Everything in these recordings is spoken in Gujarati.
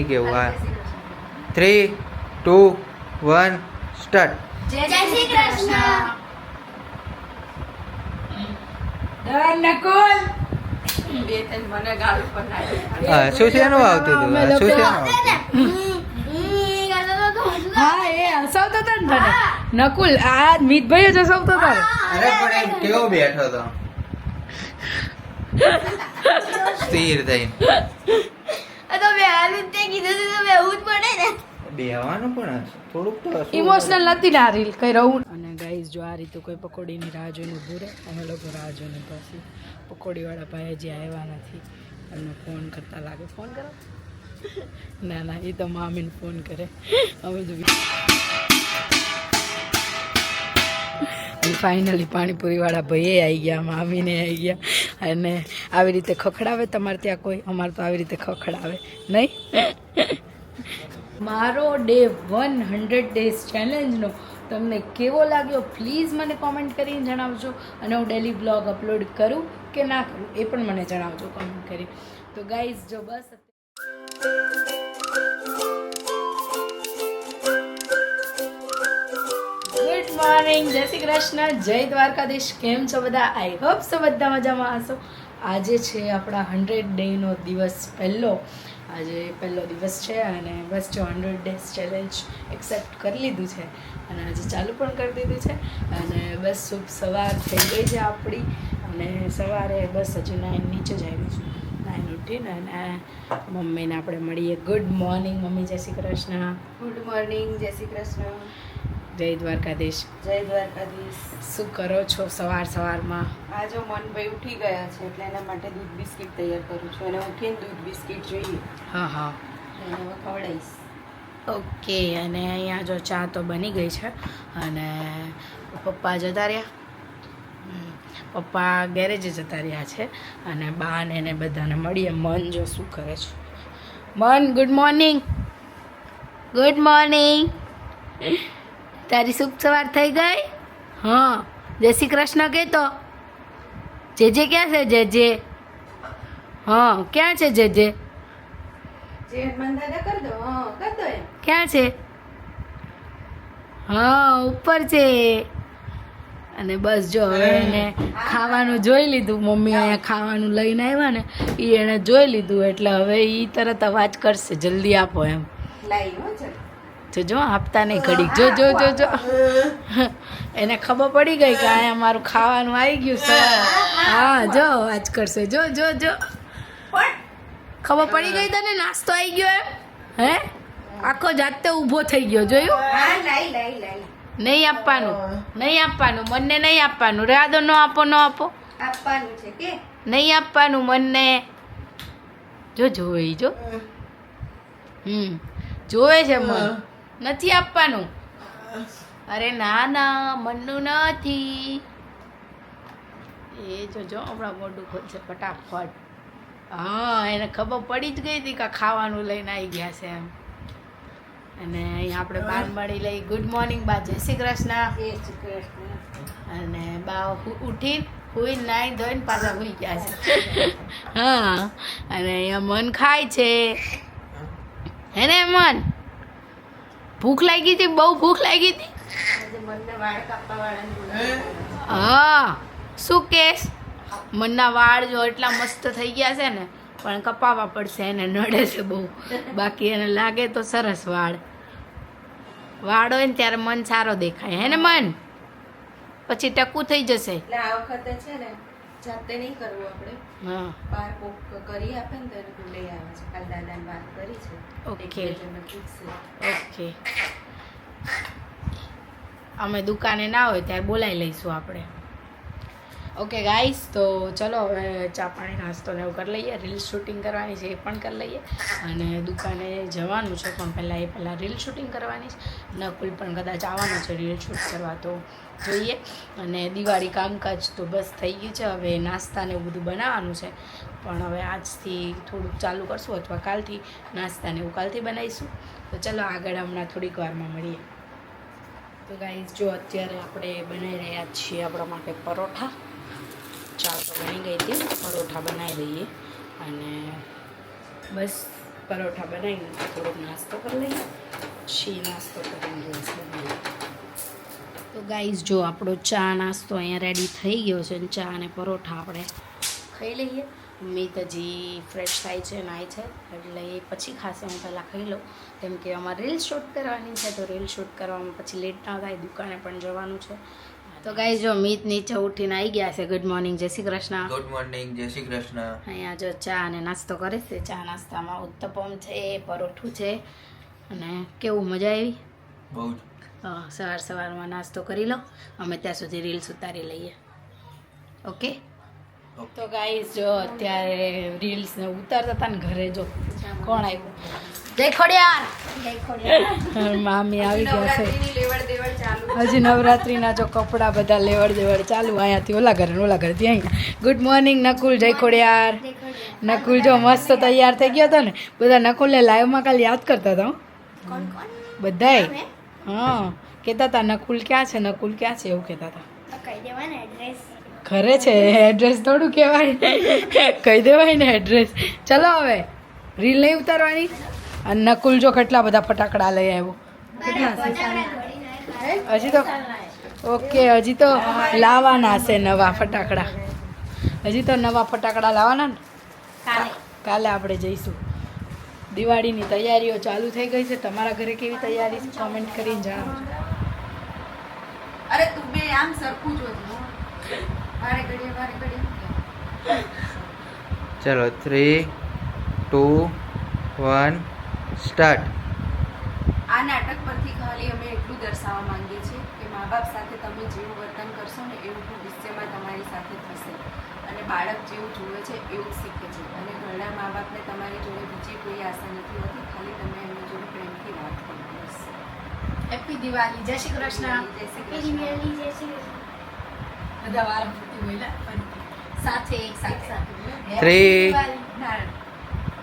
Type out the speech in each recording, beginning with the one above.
નહીં કેવું હા થ્રી ટુ વન સ્ટાર્ટ જય શ્રી કૃષ્ણ નકુલ. હા શું શેનું આવતું હતું હા, શું શેનું આવતું હા એ હસાવતો હતો ને તને નકુલ આ મિતભાઈ જ હસાવતો હતો અરે પણ એમ કેવો બેઠો હતો સ્થિર થઈને બેહવાનું પણ થોડુંક તો ઇમોશનલ નથી ને રીલ કઈ રહું અને ગાઈઝ જો આ રીતે કોઈ પકોડીની રાહ જોઈને ઊભું રહે અમે લોકો રાહ જોઈને પછી પકોડીવાળા ભાઈ હજી આવ્યા નથી. એમને ફોન કરતા લાગે. ફોન કરો. ના ના એ તો મામીને ફોન કરે. અમે જો ફાઇનલી પાણીપુરીવાળા ભાઈએ આવી ગયા મામીને આવી ગયા. અને આવી રીતે ખખડાવે તમારે ત્યાં કોઈ? અમારે તો આવી રીતે ખખડાવે. નહીં? મારો ડે વન હંડ્રેડ ડેઝ ચેલેન્જનો તમને કેવો લાગ્યો પ્લીઝ મને કોમેન્ટ કરીને જણાવજો અને હું ડેલી બ્લોગ અપલોડ કરું કે ના કરું એ પણ મને જણાવજો કોમેન્ટ કરી. તો ગાઈઝ જો બસ મોર્નિંગ જય શ્રી કૃષ્ણ. જય દ્વારકાધીશ. કેમ છો બધા? આઈ હોપ સો બધા મજામાં હશો. આજે છે આપણા હંડ્રેડ ડેનો દિવસ પહેલો. આજે પહેલો દિવસ છે અને બસ જો હંડ્રેડ ડેઝ ચેલેન્જ એક્સેપ્ટ કરી લીધું છે અને આજે ચાલુ પણ કરી દીધું છે. અને બસ શુભ સવાર થઈ ગઈ છે આપણી. અને સવારે બસ હજુ નાઇન નીચે જ આવી છું. નાઇન ઉઠીને અને મમ્મીને આપણે મળીએ. ગુડ મોર્નિંગ મમ્મી. જય શ્રી કૃષ્ણ. ગુડ મોર્નિંગ જય શ્રી કૃષ્ણ. જય દ્વારકાધીશ. જય દ્વારકાધીશ. શું કરો છો સવાર સવારમાં? આ જો મનભાઈ ઉઠી ગયા છે એટલે એના માટે દૂધ બિસ્કિટ તૈયાર કરું છું. અને ઉઠીને દૂધ બિસ્કિટ જોઈએ. હા હા. એને હવે ખવડાવીશ ઓકે અને અહીંયા જો ચા તો બની ગઈ છે. અને પપ્પા જતા રહ્યા. પપ્પા ગેરેજે જતા રહ્યા છે. અને બા ને એને બધાને મળીએ. મન જો શું કરે છે. મન ગુડ મોર્નિંગ. Good morning. તારી શુભ સવાર થઈ ગઈ? હા. જય શ્રી કૃષ્ણ કહેતો. જે જે ક્યાં છે જે જે? હા ક્યાં છે જે જે? જે હનુમાન દાદા કરી દો હા કરી દો એમ. ક્યાં છે? હા ઉપર છે. અને બસ જો હવે એને ખાવાનું જોઈ લીધું. મમ્મી અહીંયા ખાવાનું લઈને આવ્યા ને એ એણે જોઈ લીધું. એટલે હવે એ તરત અવાજ કરશે. જલ્દી આપો એમ. લાઈ ચલ જો જો આપતા નહીં ઘડીક. જો જો જો જો. એને ખબર પડી ગઈ કે અહીંયા અમારું ખાવાનું આવી ગયું છે. હા જો આજ કરશે. જો જો જો. ખબર પડી ગઈ તને? નાસ્તો આવી ગયો એમ? હે? આખો જાતે ઊભો થઈ ગયો જોયું? નહીં આપવાનું. નહીં આપવાનું. મનને નહીં આપવાનું. રાદો ન આપો ન આપો. આપવાનું છે કે? નહીં આપવાનું મનને જો જોઈ જો. હમ. જોવે છે મન. નથી આપવાનું. અરે ના ના મનનું નથી. એ જો જો હમણાં મોઢું ખોલશે ફટાફટ. હા એને ખબર પડી જ ગઈ હતી કે ખાવાનું લઈને આવી ગયા છે એમ. અને અહીંયા આપણે બાર મળી લઈ. ગુડ મોર્નિંગ બા. જય શ્રી કૃષ્ણ. જય શ્રી કૃષ્ણ. અને બા ઉઠી હુઈ નાઈ ધોઈને પાછા હુઈ ગયા છે. હા અને અહીંયા મન ખાય છે. હે ને મન? ભૂખ લાગી હતી? બહુ ભૂખ લાગી હતી? હા. શું કેસ? મનના વાળ જો એટલા મસ્ત થઈ ગયા છે ને, પણ કપાવા પડશે એને, નડે છે બહુ. બાકી એને લાગે તો સરસ વાળ. વાળ હોય ને ત્યારે મન સારો દેખાય. હે ને મન? પછી ટકું થઈ જશે. આ વખતે છે ને જાતે નહીં કરવું આપણે. હા. બાર કોક કરી આપે ને તો એને લઈ આવે છે. કાલ દાદાને વાત કરી છે. ઓકે. ઓકે. અમે દુકાને ના હોય ત્યારે બોલાવી લઈશું આપણે. ઓકે ગાઈસ તો ચલો હવે ચા પાણી નાસ્તો ને એવું કરી લઈએ. રીલ શૂટિંગ કરવાની છે એ પણ કરી લઈએ. અને દુકાને જવાનું છે પણ પહેલાં એ પહેલાં રીલ શૂટિંગ કરવાની છે. નકુલ પણ કદાચ આવવાનો છે રીલ શૂટ કરવા, તો જોઈએ. અને દિવાળી કામકાજ તો બસ થઈ ગયું છે. હવે નાસ્તા ને એવું બધું બનાવવાનું છે. પણ હવે આજથી થોડુંક ચાલુ કરશું અથવા કાલથી નાસ્તા ને એવું કાલથી બનાવીશું. તો ચલો આગળ હમણાં થોડીક વારમાં મળીએ. તો ગાઈઝ જો અત્યારે આપણે બનાવી રહ્યા છીએ આપણા માટે પરોઠા. ચા તો બની ગઈ હતી. પરોઠા બનાવી દઈએ. અને બસ પરોઠા બનાવીને થોડોક નાસ્તો કરી લઈએ. પછી નાસ્તો કરીને રીલ્સ બનાવીએ. તો ગાઈઝ, જો આપણો ચા નાસ્તો અહીંયા રેડી થઈ ગયો છે અને ચા અને પરોઠા આપણે ખાઈ લઈએ. મીત હજી ફ્રેશ થાય છે, નાય છે. એટલે એ પછી ખાસે હું પહેલાં ખાઈ લઉં. કેમ કે અમારે રીલ શૂટ કરવાની છે, તો રીલ શૂટ કરવામાં પછી લેટ ના થાય, દુકાને પણ જવાનું છે. તો ગાઈ જો મીત નીચે ઉઠીને આવી ગયા છે. ગુડ મોર્નિંગ જય શ્રી કૃષ્ણ. ગુડ મોર્નિંગ જય શ્રી કૃષ્ણ. અહીંયા જો ચા અને નાસ્તો કરે છે. ચા નાસ્તામાં ઉત્તપમ છે પરોઠું છે. અને કેવું મજા આવી? બહુ સવાર સવારમાં નાસ્તો કરી લો. અમે ત્યાં સુધી રીલ્સ ઉતારી લઈએ. ઓકે તો ગાઈઝ જો અત્યારે રીલ્સ ઉતારતા હતા ને ઘરે જો કોણ આવ્યું જય ખોડિયાર. મામી આવી ગયા છે. હજી નવરાત્રીના જો કપડાં બધા લેવડ દેવડ ચાલુ અહીંયાથી ઓલા ઘરે ઓલા ઘરેથી અહીંયા. ગુડ મોર્નિંગ નકુલ જય ખોડિયાર. નકુલ જો મસ્ત તૈયાર થઈ ગયો હતો ને બધા નકુલને લાઈવમાં કાલ યાદ કરતા હતા બધાય. હા? કહેતા હતા નકુલ ક્યાં છે? નકુલ ક્યાં છે? એવું કહેતા હતા. ઘરે છે એડ્રેસ થોડું કહેવાય. કહી દેવાય ને એડ્રેસ ચલો હવે રીલ નહીં ઉતારવાની? અને નકુલ જો કેટલા બધા ફટાકડા લઈ આવ્યો. કેટલા હજી તો ઓકે હજી તો લાવવાના છે નવા ફટાકડા. હજી તો નવા ફટાકડા લાવવાના ને? કાલે. આપણે જઈશું. દિવાળીની તૈયારીઓ ચાલુ થઈ ગઈ છે. તમારા ઘરે કેવી તૈયારી છે? કોમેન્ટ કરીને જણાવજો. અરે તું બે આમ સરખું જોતી મારે ઘડીએ મારે ઘડીએ ચલો થ્રી ટુ વન સ્ટાર્ટ. આ નાટક પરથી ખાલી અમે એટલું દર્શાવવા માંગીએ છીએ કે મા બાપ સાથે તમે જેવું વર્તન કરશો ને એવું ભવિષ્યમાં તમારી સાથે થશે. અને બાળક જેવું જુએ છે એવું જ શીખે છે. અને ઘણા મા બાપને તમારી જોડે બીજી કોઈ આશા નથી હોતી ખાલી તમે એમની જોડે પ્રેમથી વાત કરો. હેપી દિવાળી. જય શ્રી કૃષ્ણ. જય શ્રી કૃષ્ણ. બધા વારાફરતી બોલ્યા ફરીથી. સાથે એક સાથે. Three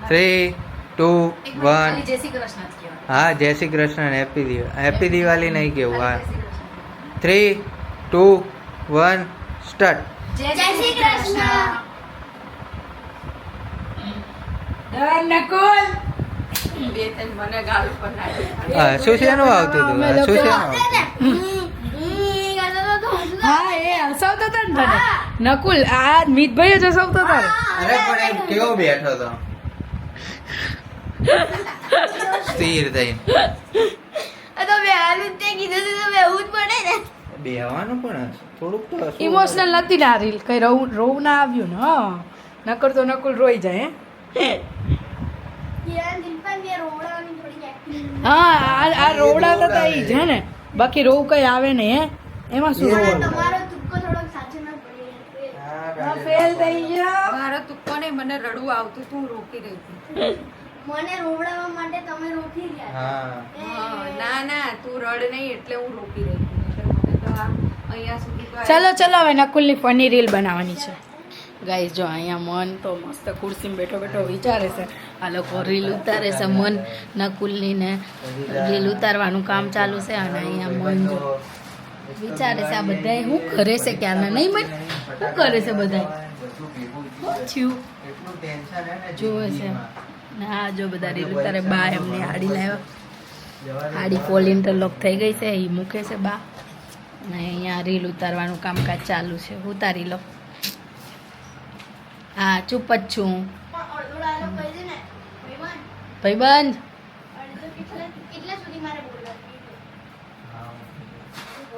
three two one. હા જય શ્રી કૃષ્ણ હેપી દિવાળી હેપી દિવાળી નહીં કેવું હા. થ્રી ટુ વન સ્ટાર્ટ જય શ્રી કૃષ્ણ. નકુલ. બે ત્રણ મને ગાળ ઉપર નાખી. હા શું આવતું હતું? શું હા એ હસાવતો હતો ને નકુલ આ મિતભાઈ જ હસાવતો હતો. અરે પણ એમ કેવો બેઠો હતો? સ્થિર થઈને બેહવાનું પણ થોડુંક તો ઇમોશનલ નથી ના રીલ કઈ રોવું રોવું ના આવ્યું ને હા. નકર તો નકુલ રોઈ જાય હે. હા આ આ રોવડા તો ઈ છે ને. બાકી રોવ કઈ આવે ને હે. એમાં શું હા, ફેલ થઈ ગયા. મારો તુક્કો નહીં મને રડવું આવતું તું હું રોકી રહી હતી મને રોવડાવવા માટે તમે રોકી ગયા હા. ના ના તું રડ નહીં એટલે હું રોકી રહી તો અહીંયા સુધી ચલો ચલો હવે નકુલની ફની રીલ બનાવવાની છે. ગાઈસ જો અહીંયા મન તો મસ્ત ખુરશીમાં બેઠો બેઠો વિચારે છે. આ લોકો રીલ ઉતારે છે મન નકુલની ને રીલ ઉતારવાનું કામ ચાલુ છે અને અહીંયા મન વિચારે છે આ બધાય શું કરે છે ક્યારના? નહીં મન શું કરે છે બધાય? શું થયું? જોવે છે ને આ જો બધા રીલ ઉતારે બા એમની હાડી લાવ્યા. હાડી ફોલ ઇન્ટરલોક થઈ ગઈ છે એ મૂકે છે બા. અને અહીંયા રીલ ઉતારવાનું કામકાજ ચાલુ છે. ઉતારી લો. હા ચૂપ જ છું. ને ભાઈબંધ. અડધો કેટલા કેટલા સુધી મારે બોલવાનું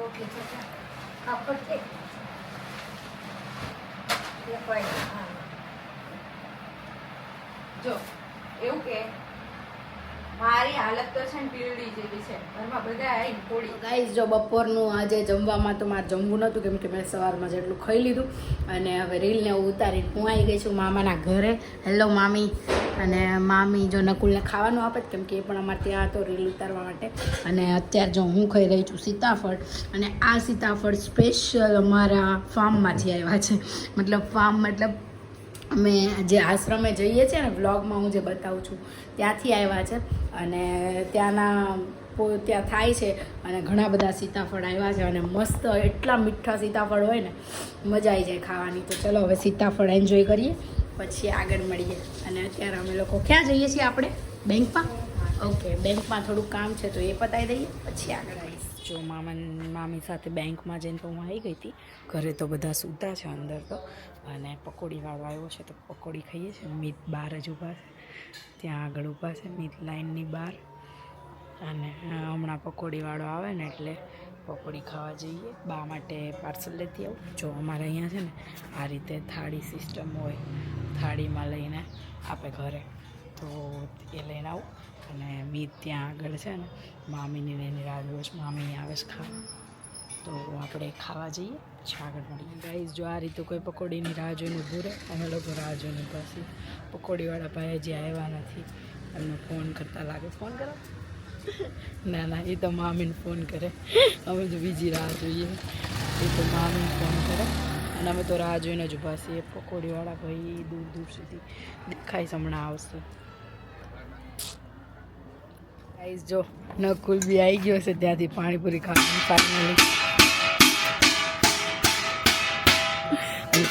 ઓકે. કાપડ છે જો એવું કે, મારી હાલત તો છે ને પીળી જેવી છે. ઘરમાં બધા આવીને પોળી ગાઈઝ જો બપોરનું આજે જમવામાં તો મારે જમવું નહોતું, કેમ કે મેં સવારમાં જેટલું ખાઈ લીધું. અને હવે રીલને હું ઉતારીને હું આવી ગઈ છું મામાના ઘરે. હેલો મામી. અને મામી જો નકુલને ખાવાનું આપે કેમ કે એ પણ અમારે ત્યાં હતો રીલ ઉતારવા માટે. અને અત્યારે જો હું ખાઈ રહી છું સીતાફળ. અને આ સીતાફળ સ્પેશિયલ અમારા ફાર્મમાંથી આવ્યા છે. મતલબ ફાર્મ મતલબ અમે જે આશ્રમે જઈએ છીએ ને, વ્લોગમાં હું જે બતાવું છું, ત્યાંથી આવ્યા છે. અને ત્યાંના ત્યાં થાય છે અને ઘણા બધા સીતાફળ આવ્યા છે અને મસ્ત એટલા મીઠા સીતાફળ હોય ને, મજા આવી જાય ખાવાની. તો ચલો હવે સીતાફળ એન્જોય કરીએ, પછી આગળ મળીએ. અને અત્યારે અમે લોકો ક્યાં જઈએ છીએ આપણે? બેંકમાં? ઓકે, બેંકમાં થોડું કામ છે તો એ પતાવી દઈએ, પછી આગળ આવીશ. જો મામા, મામી સાથે બેંકમાં જઈને તો હું આવી ગઈ હતી. ઘરે તો બધા સૂતા છે અંદર તો. અને પકોડીવાળો આવ્યો છે તો પકોડી ખાઈએ છીએ. મીત બહાર જ ઊભા છે. ત્યાં આગળ ઊભા છે મીત લાઇનની બહાર. અને હમણાં પકોડીવાળો આવે ને એટલે પકોડી ખાવા જઈએ. બા માટે પાર્સલ લેતી આવું. જો અમારે અહીંયા છે ને, આ રીતે થાળી સિસ્ટમ હોય, થાળીમાં લઈને આપે ઘરે. તો એ લઈને આવું. અને મીત ત્યાં આગળ છે ને, મામીની એની રાહ છે, મામી આવે છે ખાવા. તો આપણે ખાવા જઈએ, પછી આગળ મળીએ. ગાઈઝ જો આ રીતે કોઈ પકોડીની રાહ જોઈને ઊભું રહે, અમે લોકો રાહ જોઈને પછી પકોડીવાળા ભાઈ હજી આવ્યા નથી. એમને ફોન કરતા લાગે. ફોન કરો? ના ના, એ તો મામીને ફોન કરે. અમે તો બીજી રાહ જોઈએ. એ તો મામીને ફોન કરે. અને અમે તો રાહ જોઈને જ ઊભા છીએ. પકોડીવાળા ભાઈ દૂર દૂર સુધી દેખાય હમણાં આવશે. ગાઈઝ જો નકુલ બી આવી ગયો છે ત્યાંથી પાણીપુરી ખાવાની ફાઇનલી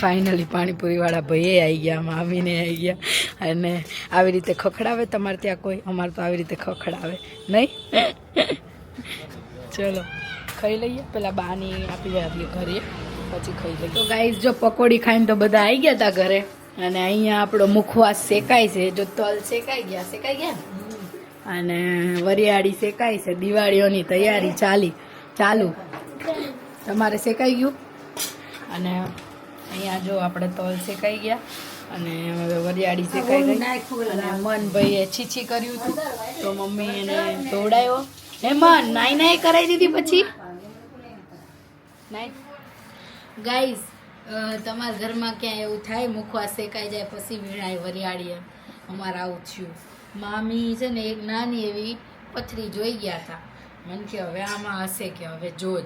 ફાઇનલી પાણીપુરીવાળા ભાઈએ આવી ગયા, મામીને આવી ગયા. અને આવી રીતે ખખડાવે તમારે ત્યાં કોઈ? અમારે તો આવી રીતે ખખડાવે. નહીં? ચલો, ખાઈ લઈએ. પેલા બાની આપી આપીએ ઘરે, પછી ખાઈ લઈએ. તો ગાઈસ જો પકોડી ખાઈને તો બધા આવી ગયા હતા ઘરે. અને અહીંયા આપણો મુખવાસ શેકાય છે. જો તલ શેકાઈ ગયા શેકાઈ ગયા? અને વરિયાળી શેકાય છે. દિવાળીઓની તૈયારી ચાલી, ચાલુ. તમારે શેકાઈ ગયું? અને અહીંયા જો આપણે તલ શેકાઈ ગયા અને હવે વરિયાળી શેકાઈ ગઈ. અને મનભાઈએ છીછી કર્યું હતું. તો મમ્મી એને દોડાયો હે મન, નાઈ નાઈ કરાવી દીધી પછી? નાઈ? ગાઈઝ તમારા ઘરમાં ક્યાંય એવું થાય મુખવા શેકાઈ જાય, પછી વીણાય વરિયાળીએ અમારે આવું થયું. મામી છે ને એક નાની એવી પથરી જોઈ ગયા હતા મને કે હવે આમાં હશે કે હવે જોજ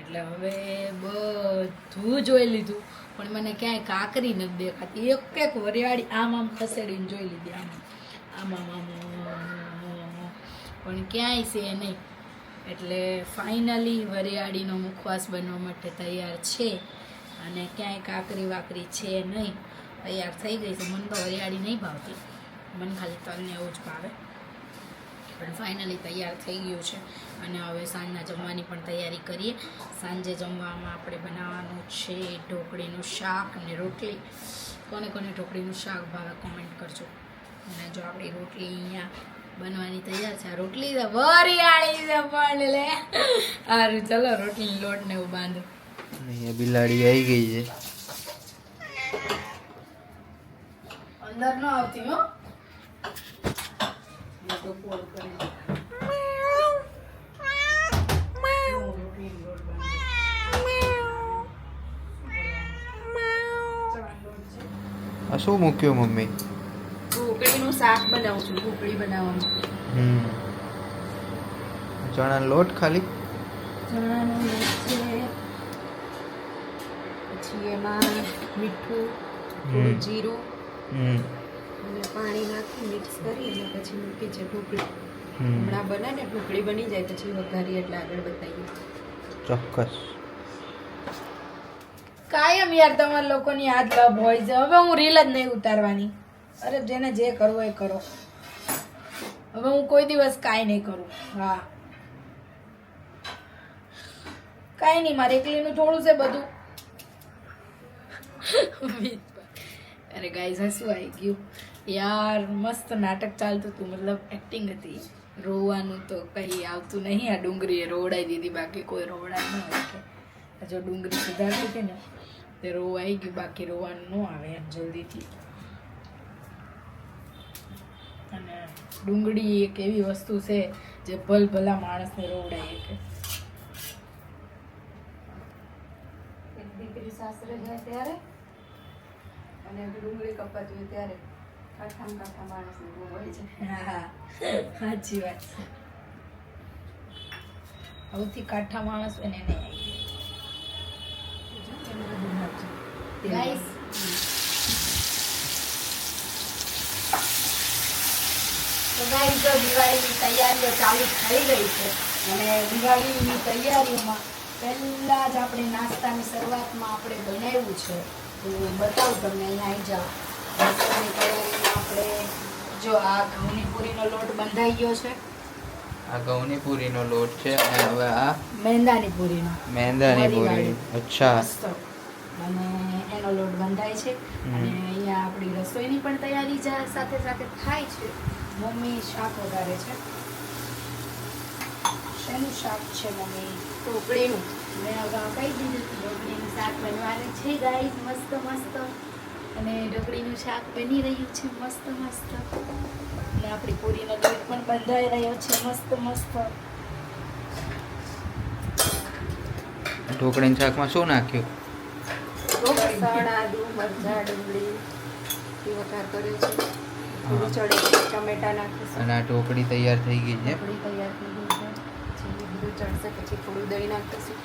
એટલે હવે બધું જોઈ લીધું. પણ મને ક્યાંય કાકરી નથી દેખાતી. એક એક વરિયાળી આમ આમ ખસેડીને જોઈ લીધી આમ આમ આમ. પણ ક્યાંય છે નહીં. એટલે ફાઇનલી વરિયાળીનો મુખવાસ બનવા માટે તૈયાર છે. અને ક્યાંય કાકરી વાકરી છે નહીં. તૈયાર થઈ ગઈ છે. મને તો વરિયાળી નહીં ભાવતી. મને ખાલી તલને એવું જ ભાવે. પણ ફાઇનલી તૈયાર થઈ ગયું છે. અને હવે સાંજના જમવાની પણ તૈયારી કરીએ. સાંજે જમવામાં આપણે બનાવવાનું છે ઢોકળીનું શાક અને રોટલી. કોને કોને ઢોકળીનું શાક ભાવે કોમેન્ટ કરજો. અને જો આપણી રોટલી અહીંયા બનવાની તૈયાર છે આ રોટલી તો વરિયાળી છે પણ લે. સારું ચલો રોટલી લોટ ને એવું બાંધો. અહીંયા બિલાડી આવી ગઈ છે. અંદર ન આવતી હો. તો કોલ કરી આ શું મૂક્યું મમ્મી? ઢોકળીનું શાક બનાવું છું ઢોકળી બનાવવાનું. હમ. ચણાનો લોટ ખાલી? ચણાનો લોટ છે. પછી એમાં મીઠું જીરું. હમ. અને પાણી નાખી મિક્સ કરી અને પછી મૂકી છે ઢોકળી. હમણાં બને ને ઢોકળી બની જાય પછી વઘારી એટલે આગળ બતાવીએ. ચોક્કસ. કાયમ યાર તમારા લોકોની યાદ લબ હોય છે. હવે હું રીલ જ નહીં ઉતારવાની. અરે જેને જે કરવું એ કરો. હવે હું કોઈ દિવસ કાંઈ નહીં કરું. હા. કાંઈ નહીં મારે એકલીનું થોડું છે બધું. અરે ગાઈઝ હસું આવી ગયું. યાર, મસ્ત નાટક ચાલતું હતું. મતલબ એક્ટિંગ હતી. રોવાનું તો કંઈ આવતું નહીં. આ ડુંગળીએ રોવડાવી દીધી. બાકી કોઈ રોવડાય ન આ જો ડુંગળી સુધારતી હતી ને, તે રોવાઈ ગયું. બાકી રોવાનું ન આવે એમ જલ્દીથી. અને ડુંગળી એક એવી વસ્તુ છે જે ભલ ભલા માણસને રોવડાય એક દીકરી સાસરે જાય ત્યારે અને ડુંગળી કપાતી ત્યારે. કાઠામાં કાઠા માણસને બહુ હોય છે. હા હા સાચી વાત છે. સૌથી કાઠા માણસ હોય ને એને ગાઈસ તો ગાઈસ જો દિવાળીની તૈયારીઓ ચાલુ થઈ ગઈ છે અને દિવાળીની તૈયારીઓમાં પહેલા જ આપણે નાસ્તાની શરૂઆતમાં આપણે બનાવ્યું છે તો બતાવું તમને અહીંયા આવી જાઓ. જો આ ઘઉંની પૂરીનો લોટ બંધાઈ ગયો છે. આ ઘઉંની પૂરીનો લોટ છે અને હવે આ મેંદાની પૂરીનો. મેંદાની પૂરી. અચ્છા. અને એનો લોટ બંધાય છે. અને અહીંયા આપણી રસોઈની પણ તૈયારી સાથે સાથે થાય છે. મમ્મી શાક વધારે છે. શેનું શાક છે મમ્મી? ઢોકળીનું. મેં અગાઉ કહી દીધું ઢોકળીનું શાક બનવાનું છે ગાઈસ મસ્ત મસ્ત. અને ઢોકળીનું શાક બની રહ્યું છે મસ્ત મસ્ત. અને આપણી પૂરીનો દૂધ પણ બંધાઈ રહ્યો છે મસ્ત મસ્ત. ઢોકળીના શાકમાં શું નાખ્યું? લસણ આદુ મરચાં ડુંગળી એ વઘાર કર્યો છે. થોડું ચડે ટમેટા નાખીશું. અને આ ઢોકળી તૈયાર થઈ ગઈ છે. ઢોકળી તૈયાર થઈ ગઈ છે. બધું ચડશે પછી થોડું દહીં નાખીશું.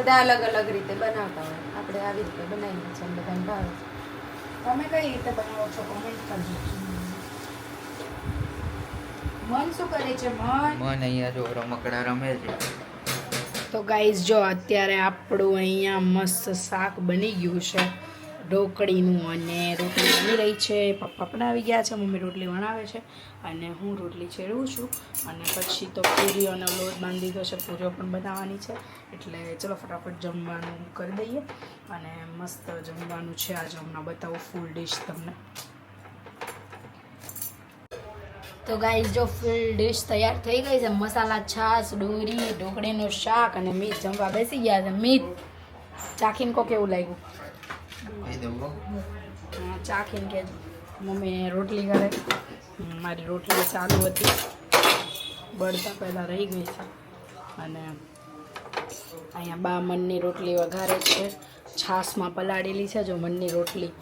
બધા અલગ અલગ રીતે બનાવતા હોય. આપણે આવી રીતે બનાવીએ છીએ અને બધાને ભાવે છે. તમે કઈ રીતે બનાવો છો? કોમેન્ટ કરજો. મન શું કરે છે મન? મન અહીંયા જો રમકડા રમે છે. તો ગાઈઝ જો અત્યારે આપણું અહીંયા મસ્ત શાક બની ગયું છે. ઢોકળીનું અને રોટલી બની રહી છે. પપ્પા પણ આવી ગયા છે, મમ્મી રોટલી બનાવે છે અને હું રોટલી ચેડવું છું. અને પછી તો પૂરીઓનો લોટ બાંધી દીધો છે, પૂરીઓ પણ બનાવવાની છે. એટલે ચલો ફટાફટ જમવાનું કરી દઈએ. અને મસ્ત જમવાનું છે આજે, હમણાં બતાવું ફૂલ ડીશ તમને. તો ગાઈઝ જો ફૂલ ડીશ તૈયાર થઈ ગઈ છે, મસાલા, છાશ ડોરી ઢોકળીનું શાક અને મીઠ. જમવા બેસી ગયા છે, મીઠ. ચાખીને કો કેવું લાગ્યું. કહી ખીન કે મમ્મી રોટલી કરે. મારી રોટલી ચાલુ હતી. બળતા પહેલાં રહી ગઈ છે. અને અહીંયા બા મનની રોટલી વઘારે છે. છાશમાં પલાળેલી છે જો મનની રોટલી.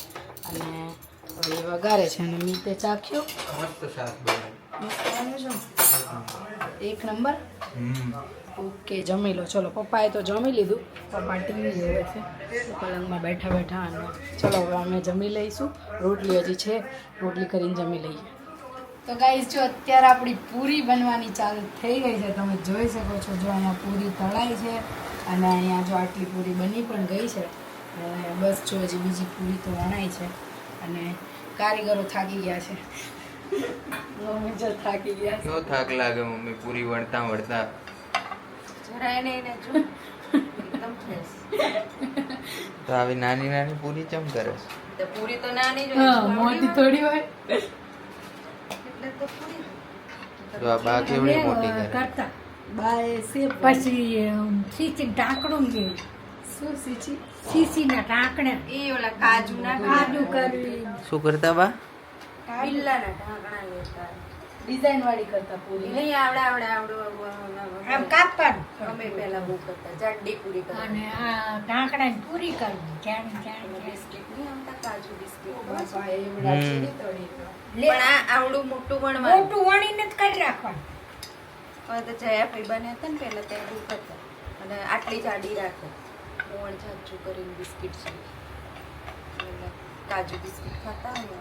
અને એ વઘારે છે અને મીતે ચાખ્યો. મસ્ત એક નંબર? ઓકે, જમી લો. ચલો, પપ્પાએ તો જમી લીધું. પપ્પા ટીવી જોવે છે. પલંગમાં બેઠા બેઠા અને ચલો, હવે અમે જમી લઈશું. રોટલી હજી છે. રોટલી કરીને જમી લઈએ. તો ગાઈઝ જો અત્યારે આપણી પૂરી બનવાની ચાલુ થઈ ગઈ છે. તમે જોઈ શકો છો જો અહીંયા પૂરી તળાઈ છે અને અહીંયા જો આટલી પૂરી બની પણ ગઈ છે. બસ જો હજી બીજી પૂરી તો વણાય છે. અને કારીગરો થાકી ગયા છે. મમ્મી જો થાકી ગયા કેવો થાક લાગે મમ્મી પૂરી વળતા વળતા જરાય નહીં ને જો. એકદમ ફ્રેશ તો આવી નાની નાની પૂરી ચમ કરે તો પૂરી તો નાની જ હોય મોટી થોડી હોય. એટલે તો પૂરી. તો આ બા કેવડી મોટી કરે? કરતા. બાય સે પછી સીસી ઢાંકણું છે શું સીચી સીસીના ઢાંકણા. એ ઓલા કાજુ ના કાજુ કરવી. શું કરતા બા? બિલ્લાના ઢાંકણા લેતા ડિઝાઇન વાળી કરતા પૂરી નહીં આવડે આવડે આવડે આમ કાપવાનું. અમે પહેલા બહુ કરતા જાડી પૂરી કરતા. અને આ ઢાંકણાની પૂરી કરવી. જાણ જાણ બિસ્કિટ નહીં આવતા કાજુ બિસ્કિટ. પણ આ આવડું મોટું વણવાનું. મોટું વણીને જ કરી રાખવાનું. હવે તો બને હતા ને પહેલા ત્યાં બહુ કરતા. અને આટલી જાડી રાખે. મોણ જાજુ કરીને બિસ્કિટ છે. કાજુ બિસ્કિટ ખાતા હોય.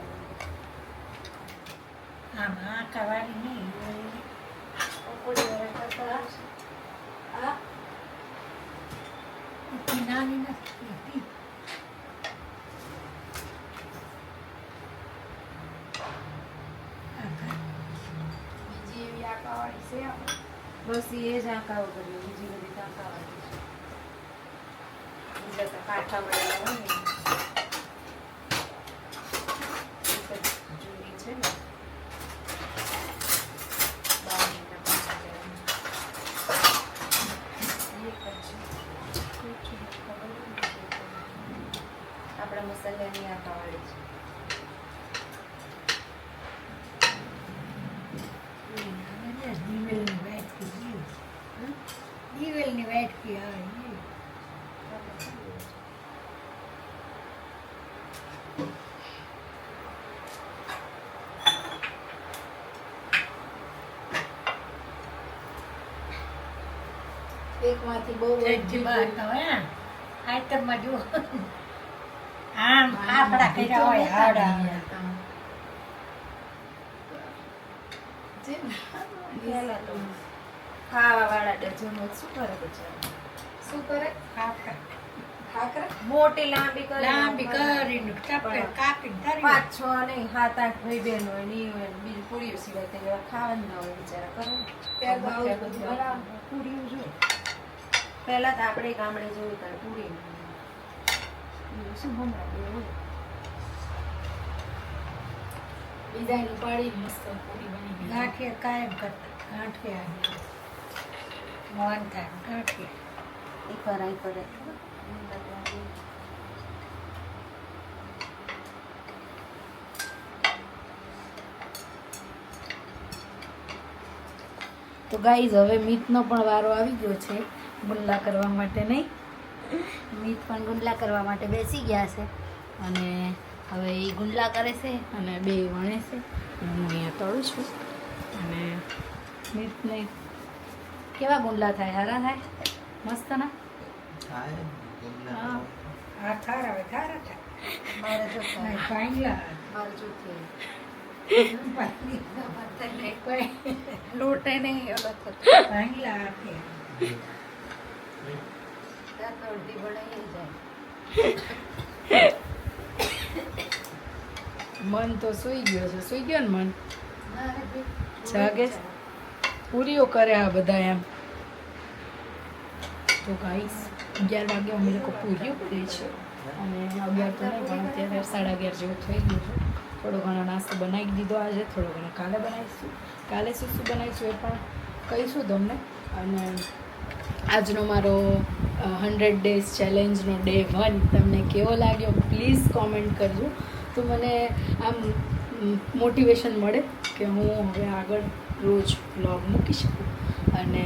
આમ આ કરવાની નહીં પકોડી વાળા ખાતા હશે. આ એટલી નાની નથી બીજી એવી આકાવાળી છે આપણે. બસ એ જ આંકાઓ કરીએ બીજી બધી તો આંકાવાની છે બીજા તો કાંઠા મળેલા હોય ને એ તો જૂની છે ને બાવનીના પાછા જેવાની. એક જ છે. ખબર નથી. આપણા મસાલાની આંકાવાળી છે દિવેલની વાટકી આવે. એકમાંથી બહુ આઈટમમાં જુઓ આમ કાપડા કર્યા હોય તો. ખાવા વાળા ડઝન શું કરે બચારા શું કરે? મોટી લાંબી કરી લાંબી કરીને ચપટે પાંચ છ નહીં સાત આઠ ભાઈ બહેન હોયની હોય બીજું પૂરીઓ સિવાય તો એવા ખાવાનું ના હોય બિચારા. કરો. પૂરીઓ જો. પહેલા તો આપણે ગામડે જોયું ત્યારે પૂરી શું હમણાં બે હોય ડિઝાઇન ઉપાડી મસ્ત પૂરી બની ગઈ. ગાંઠિયા કાયમ કરતા ગાંઠિયા મોહન થાય ગાંઠિયા એક વાર આવી પડે. તો ગાઈઝ હવે મીતનો પણ વારો આવી ગયો છે. ગુલ્લા કરવા માટે નહીં. મીત પણ ગુંડલા કરવા માટે બેસી ગયા છે. અને હવે એ ગુંડલા કરે છે અને બે વણે છે. હું અહીંયા તળું છું. અને મીતને કેવા ગુંડલા થાય? સારા થાય? મસ્ત ના હા. આ હવે થારા થાય જો થયું કોઈ લોટે નહીં અલગ થતો ભાંગલા આપે ત્યાં તો અડધી બનાવી જાય. મન તો સૂઈ ગયો છે. સૂઈ ગયો ને મન? જાગે? પૂરીઓ કરે આ બધા એમ. તો ગાઈસ અગિયાર વાગે અમે લોકો પૂરીઓ કરીએ છીએ. અને અગિયાર તો નહીં પણ અત્યારે સાડા અગિયાર જેવું થઈ ગયું છે. થોડો ઘણો નાસ્તો બનાવી દીધો આજે થોડો ઘણો કાલે બનાવીશું. કાલે શું શું બનાવીશું એ પણ કહીશું તમને. અને આજનો મારો હંડ્રેડ ડેઝ ચેલેન્જનો ડે વન તમને કેવો લાગ્યો પ્લીઝ કોમેન્ટ કરજો. તો મને આમ મોટિવેશન મળે કે હું હવે આગળ રોજ બ્લોગ મૂકી શકું. અને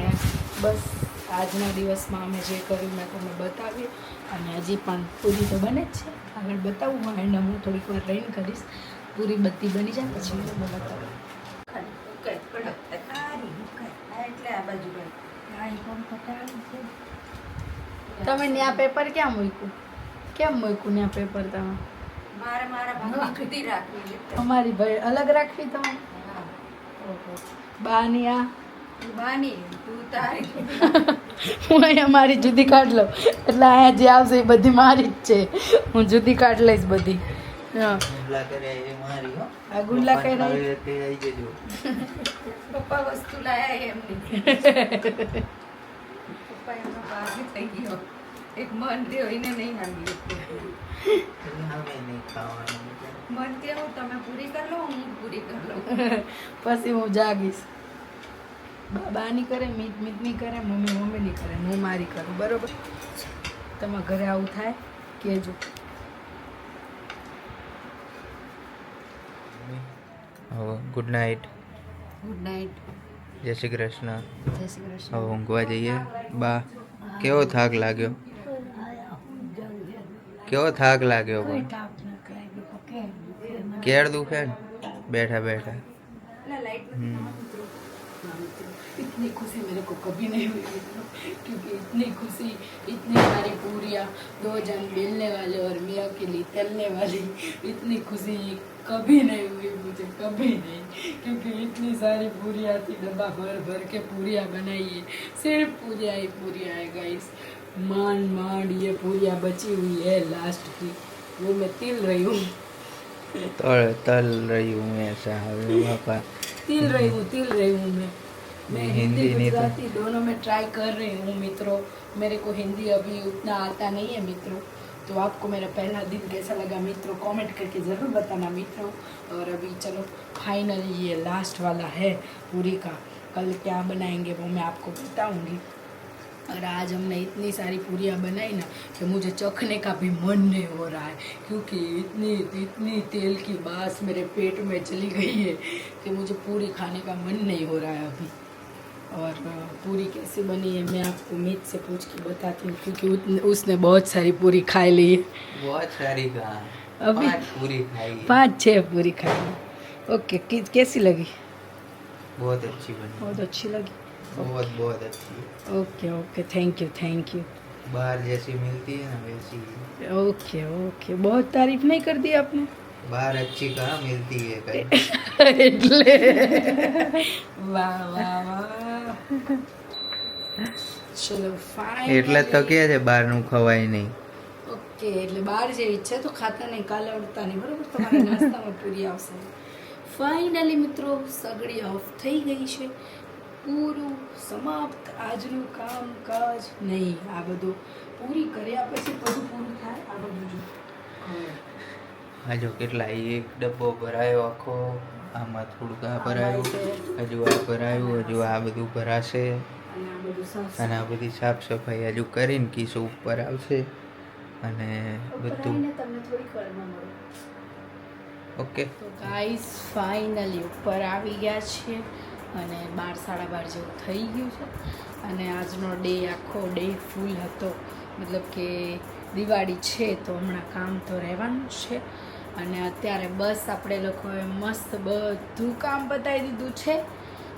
બસ આજના દિવસમાં અમે જે કર્યું મેં તમને બતાવ્યું. અને હજી પણ પૂરી તો બને જ છે. આગળ બતાવું. હોય એને હું થોડીક વાર રહીને કરીશ. પૂરી બધી બની જાય પછી હું બતાવું. તમે ત્યાં પેપર ક્યાં મૂક્યું? કેમ મૂક્યું ત્યાં પેપર તમે? મારે મારા ભાગની જુદી રાખવી છે. અમારી ભાઈ અલગ રાખવી તમે હા. બાની આ તું બાની તું તારી. હું અહીંયા મારી જુદી કાઢ લઉં. એટલે અહીંયા જે આવશે એ બધી મારી જ છે. હું જુદી કાઢ લઈશ બધી. હા. ગુંડલા કરે એ મારી હો. આ ગુંડલા પપ્પાને કર્યા? ભાવે તે આઈ જજો. પપ્પા વસ્તુ લાયા એમની. પપ્પા એમનો ભાગી થઈ ગયો. એક મન રહ્યો એને નહીં ખાવાનું મન કેવું તમે પૂરી કરી લો હું પૂરી કરી લઉં. પછી હું જાગીશ. બા બાની કરે મીત મીતની કરે મમ્મી મમ્મીની કરે હું મારી કરું બરોબર? તમારા ઘરે આવું થાય? કહેજો. હવે ગુડ નાઇટ ગુડ નાઇટ જય શ્રી કૃષ્ણ. જય શ્રી કૃષ્ણ. હવે ઊંઘવા જઈએ. બા કેવો થાક લાગ્યો? કેવો થાક લાગ્યો કોઈ પણ તાપ ન કરાવી તો કેમ કેર દુખે ને બેઠા બેઠા હમ इतनी खुशी मेरे को कभी नहीं हुई मित्रों क्योंकि इतनी खुशी इतनी सारी पूरियाँ दो जन बेलने वाले और मैं अकेली तलने वाली इतनी खुशी कभी नहीं हुई मुझे कभी नहीं क्योंकि इतनी सारी पूरियाँ थी डब्बा भर भर के पूरियाँ बनाई है सिर्फ पूरियाँ ही पूरियाँ है गाइस मान मांड ये पूरिया बची हुई है लास्ट की। वो मैं तिल रही हूँ। तल तल रही हूँ ऐसा। है तिल रही हूँ तिल रही हूँ मैं। मैं हिंदी तो- गुजराती दोनों में ट्राई कर रही हूँ मित्रों। मेरे को हिंदी अभी उतना आता नहीं है मित्रों। तो आपको मेरा पहला दिन कैसा लगा मित्रों? कमेंट करके ज़रूर बताना मित्रों। और अभी चलो फाइनली ये लास्ट वाला है पूरी का। कल क्या बनाएँगे वो मैं आपको बताऊँगी। और आज हमने इतनी सारी पूरियाँ बनाई ना कि मुझे चखने का भी मन नहीं हो रहा है क्योंकि इतनी इतनी तेल की बास मेरे पेट में चली गई है कि मुझे पूरी खाने का मन नहीं हो रहा है अभी। और पूरी कैसी बनी है मैं आपको मीत से पूछ के बताती हूँ क्योंकि उतने- उसने बहुत सारी पूरी खाई ली है। बहुत सारी कहा अभी- पूरी खाई पाँच छः पूरी खाई ओके कैसी लगी? बहुत अच्छी बनी। बहुत अच्छी लगी। बहुत बहुत अच्छी okay okay thank you thank you बाहर जैसी मिलती है ना वैसी ओके ओके बहुत तारीफ नहीं कर दी आपने बाहर अच्छी कहाँ मिलती है कहीं એટલે વાહ વાહ વાહ ચલો ફાઇન એટલે તો કે છે બહારનું ખવાય નહીં ઓકે એટલે બહાર જેવી જ છે તો ખાતા નહીં કાલે અડતા નહીં બરોબર તમારા નાસ્તામાં પૂરી આવશે ફાઇનલી મિત્રો સગડી ઓફ થઈ ગઈ છે પૂરું સમાપ્ત આજનું કામ કાજ નહીં આ બધું પૂરી કર્યા પછી બધું પૂરું થાય આ બધું જો. આ કેટલા એક ડબ્બો ભરાયો આખો આમાં થોડુંક આ ભરાયું હજુ આ ભરાયું હજુ આ બધું ભરાશે. અને આ બધું સાફ સફાઈ હજુ કરીને કીસો ઉપર આવશે. અને બધું ઓકે. તો ગાઈસ ફાઇનલી ઉપર આવી ગયા છે. અને બાર સાડા બાર જેવું થઈ ગયું છે. અને આજનો ડે આખો ડે ફૂલ હતો. મતલબ કે દિવાળી છે તો હમણાં કામ તો રહેવાનું છે. અને અત્યારે બસ આપણે લોકોએ મસ્ત બધું કામ પતાવી દીધું છે.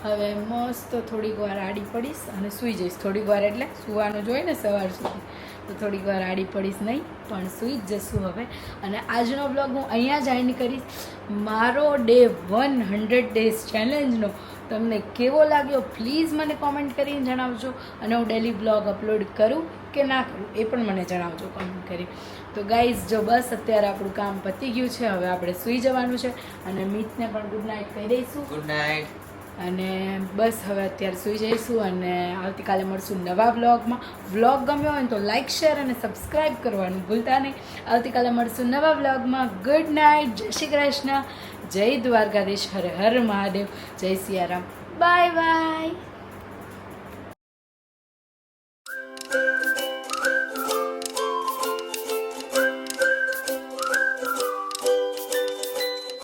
હવે મસ્ત થોડીક વાર આડી પડીશ અને સૂઈ જઈશ. થોડીક વાર એટલે સૂવાનું જોઈએ ને સવાર સુધી. તો થોડીક વાર આડી પડીશ નહીં, પણ સૂઈ જ જશું હવે. અને આજનો બ્લોગ હું અહીંયા જ એન્ડ કરીશ. મારો ડે વન હંડ્રેડ ડેઝ ચેલેન્જનો તમને કેવો લાગ્યો પ્લીઝ મને કોમેન્ટ કરીને જણાવજો. અને હું ડેલી બ્લોગ અપલોડ કરું કે ના કરું એ પણ મને જણાવજો કોમેન્ટ કરી. તો ગાઈઝ જો બસ અત્યારે આપણું કામ પતી ગયું છે, હવે આપણે સૂઈ જવાનું છે. અને મિતને પણ ગુડ નાઇટ કહી દઈશું. ગુડ નાઇટ અને બસ હવે અત્યારે સૂઈ જઈશું અને આવતીકાલે મળશું નવા વ્લોગમાં વ્લોગ ગમ્યો હોય તો લાઇક શેર અને સબસ્ક્રાઈબ કરવાનું ભૂલતા નહીં. આવતીકાલે મળશું નવા વ્લોગમાં ગુડ નાઇટ જય શ્રી કૃષ્ણ. જય દ્વારકાધીશ. હર હર મહાદેવ. જય સિયારામ. Bye bye